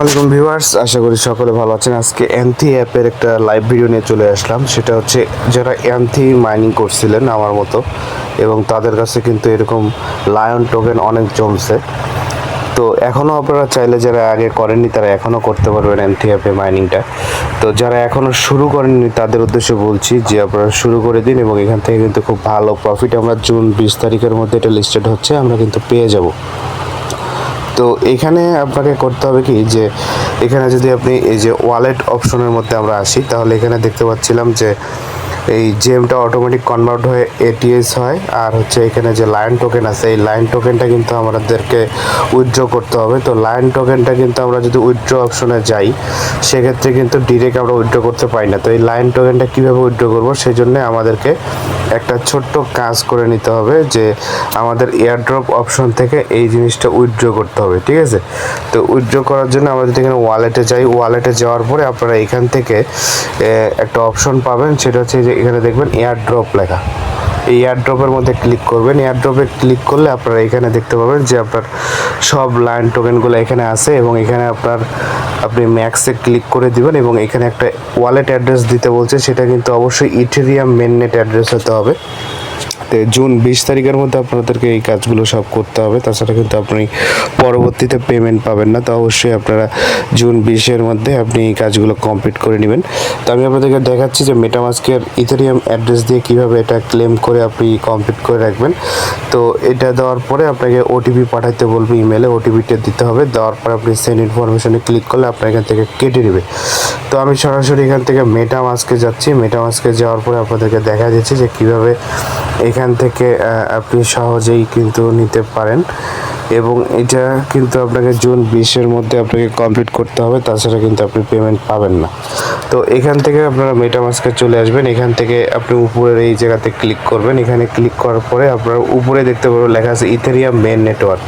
আসসালামাইকুম ভিউয়ার্স, আশা করি সকলে ভালো আছেন। আজকে অ্যান্থি অ্যাপের একটা লাইভ ভিডিও নিয়ে চলে আসলাম। সেটা হচ্ছে যারা অ্যান্থি মাইনিং করছিলেন আমার মতো, এবং তাদের কাছে কিন্তু এরকম লায়ন টোকেন অনেক জমছে। তো এখনও আপনারা চাইলে যারা আগে করেননি, তারা এখনও করতে পারবেন অ্যান্থি অ্যাপে মাইনিংটা তো যারা এখনও শুরু করেননি, তাদের উদ্দেশ্যে বলছি যে আপনারা শুরু করে দিন, এবং এখান থেকে কিন্তু খুব ভালো প্রফিট আমরা জুন বিশ তারিখের মধ্যে এটা লিস্টেড হচ্ছে, আমরা কিন্তু পেয়ে যাব। তো এখানে আপনাকে করতে হবে কি যে, এখানে যদি আপনি এই যে ওয়ালেট অপশনের মধ্যে আমরা আসি, তাহলে এখানে দেখতে পাচ্ছিলাম যে এই জেমটা অটোমেটিক কনভার্ট হয়ে এটিএস হয়। আর হচ্ছে এখানে যে লাইন টোকেন আছে, এই লাইন টোকেনটা কিন্তু আমাদেরকে উইথড্র করতে হবে। তো লাইন টোকেনটা কিন্তু আমরা যদি উইথড্র অপশনে যাই, সেক্ষেত্রে কিন্তু ডিরেক্ট আমরা উইথড্র করতে পারি না। তো এই লাইন টোকেনটা কীভাবে উইথড্র করব সেই জন্য আমাদেরকে একটা ছোট্ট কাজ করে নিতে হবে যে আমাদের এয়ারড্রপ অপশন থেকে এই জিনিসটা উইথড্র করতে হবে, ঠিক আছে? তো উইথড্র করার জন্য আমরা যদি এখানে ওয়ালেটে যাই ওয়ালেটে যাওয়ার পরে আপনারা এখান থেকে একটা অপশন পাবেন। সেটা হচ্ছে যে এখানে দেখবেন এয়ারড্রপ লেখা। এই এয়ারড্রপের মধ্যে ক্লিক করবেন। এয়ারড্রপে ক্লিক করলে আপনারা এখানে দেখতে পাবেন যে আপনার সব লাইন টোকেনগুলো এখানে আছে এবং এখানে আপনার আপনি ম্যাক্সে ক্লিক করে দিবেন এবং এখানে একটা ওয়ালেট অ্যাড্রেস দিতে বলছে। সেটা কিন্তু অবশ্যই ইথেরিয়াম মেননেট অ্যাড্রেস হতে হবে। তো জুন বিশ তারিখের মধ্যে আপনাদেরকে এই কাজগুলো সব করতে হবে। তাছাড়া কিন্তু আপনি পরবর্তীতে পেমেন্ট পাবেন না। তো অবশ্যই আপনারা জুন বিশের মধ্যে আপনি এই কাজগুলো কমপ্লিট করে নেবেন। তো আমি আপনাদেরকে দেখাচ্ছি যে মেটামাস্কের ইথেরিয়াম অ্যাড্রেস দিয়ে কীভাবে এটা ক্লেম করে আপনি কমপ্লিট করে রাখবেন। তো এটা দেওয়ার পরে আপনাকে ওটিপি পাঠাতে বলবে ইমেলে ওটিপিটা দিতে হবে। দেওয়ার পরে আপনি সেন্ড ইনফরমেশনে ক্লিক করলে আপনার এখান থেকে কেটে নেবে। তো আমি সরাসরি এখান থেকে মেটামাস্কে যাচ্ছি। মেটামাস্কে যাওয়ার পরে আপনাদেরকে দেখা যাচ্ছে যে কীভাবে এখান থেকে আপনি সহজেই কিন্তু নিতে পারেন। এবং এটা কিন্তু আপনাকে জুন বিশের মধ্যে আপনাকে কমপ্লিট করতে হবে, তাছাড়া কিন্তু আপনি পেমেন্ট পাবেন না। তো এখান থেকে আপনারা মেটামাস্কে চলে আসবেন। এখান থেকে আপনি উপরের এই জায়গাতে ক্লিক করবেন। এখানে ক্লিক করার পরে আপনার উপরে দেখতে পাবেন লেখা আছে ইথেরিয়াম মেন নেটওয়ার্ক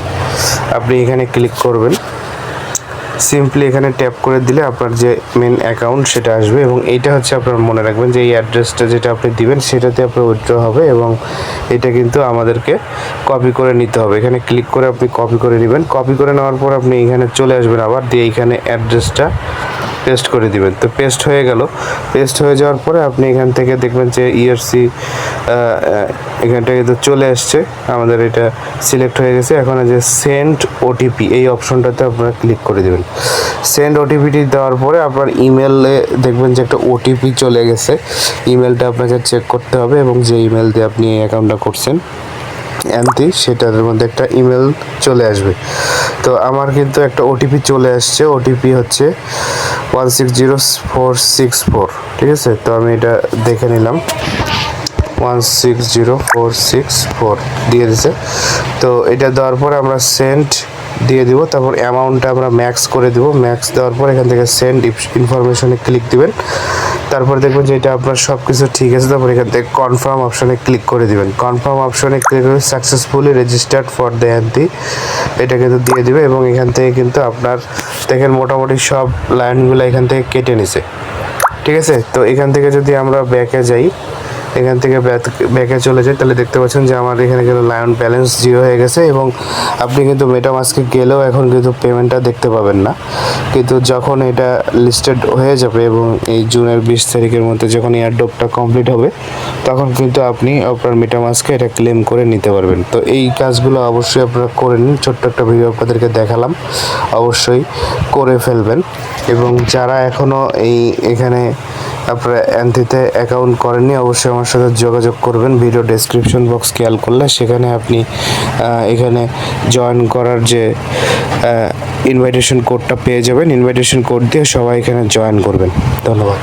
আপনি এখানে ক্লিক করবেন। সিম্পলি এখানে ট্যাপ করে দিলে আপনার যে মেন অ্যাকাউন্ট সেটা আসবে এবং এইটা হচ্ছে আপনার মনে রাখবেন যে এই অ্যাড্রেসটা যেটা আপনি দিবেন সেটাতে আপনার উইথড্র হবে এবং এটা কিন্তু আমাদেরকে কপি করে নিতে হবে। এখানে ক্লিক করে আপনি কপি করে নেবেন। কপি করে নেওয়ার পর আপনি এখানে চলে আসবেন আবার দিয়ে এইখানে অ্যাড্রেসটা পেস্ট করে দিবেন। তো পেস্ট হয়ে গেল। পেস্ট হয়ে যাওয়ার পরে আপনি এখান থেকে দেখবেন যে E ইআরসি এখানটা কিন্তু চলে আসছে। আমাদের এটা সিলেক্ট হয়ে গেছে। এখন যে সেন্ড ওটিপি এই অপশনটাতে আপনারা ক্লিক করে দেবেন। সেন্ড ওটিপিটি দেওয়ার পরে আপনার ইমেলে দেখবেন যে একটা ওটিপি চলে গেছে। ইমেলটা আপনাকে চেক করতে হবে এবং যে ইমেল দিয়ে আপনি এই অ্যাকাউন্টটা করছেন অ্যান্টি সেটার মধ্যে একটা ইমেল চলে আসবে। তো আমার কিন্তু একটা ওটিপি চলে আসছে। ওটিপি হচ্ছে one six zero four six four, ঠিক আছে? তো আমি এটা দেখে নিলাম। One six zero four six four দিয়ে দিছে। তো এটা দেওয়ার পর আমরা সেন্ড দিয়ে দিব, তারপর অ্যামাউন্টটা আমরা ম্যাক্স করে দিব। ম্যাক্স দেওয়ার পর এখান থেকে সেন্ড ইনফরমেশনে ক্লিক দিবেন। তারপর দেখবেন যে এটা আপনার সব কিছু ঠিক আছে, তারপর এখান থেকে কনফার্ম অপশনে ক্লিক করে দিবেন। কনফার্ম অপশনে ক্লিক করে successfully registered for the anti এটা কিন্তু দিয়ে দিবে এবং এখান থেকে কিন্তু আপনার দেখেন মোটামুটি সব লাইনগুলো এখান থেকে কেটে নিছে। ঠিক আছে? তো এখান থেকে যদি আমরা ব্যাকে যাই এখান থেকে ব্যাকে চলে যাই, তাহলে দেখতে পাচ্ছেন যে আমার এখানে কিন্তু লায়ন ব্যালেন্স জিরো হয়ে গেছে এবং আপনি কিন্তু মেটামাস্কে গেলেও এখন কিন্তু পেমেন্টটা দেখতে পাবেন না। কিন্তু যখন এটা লিস্টেড হয়ে যাবে এবং এই জুনের বিশ তারিখের মধ্যে যখন এয়ারড্রপটা কমপ্লিট হবে, তখন কিন্তু আপনি আপনার মেটামাস্কে এটা ক্লেম করে নিতে পারবেন। তো এই কাজগুলো অবশ্যই আপনারা করে নিন। ছোট্ট একটা ভিডিও আপনাদেরকে দেখালাম। অবশ্যই করে ফেলবেন। এবং যারা এখনও এই এখানে আপনারা অ্যান্থিতে অ্যাকাউন্ট করেননি, অবশ্যই আমার সাথে যোগাযোগ করবেন। ভিডিও ডেসক্রিপশন বক্স খেয়াল করলে সেখানে আপনি এখানে জয়েন করার যে ইনভাইটেশন কোডটা পেয়ে যাবেন। ইনভাইটেশন কোড দিয়ে সবাই এখানে জয়েন করবেন। ধন্যবাদ।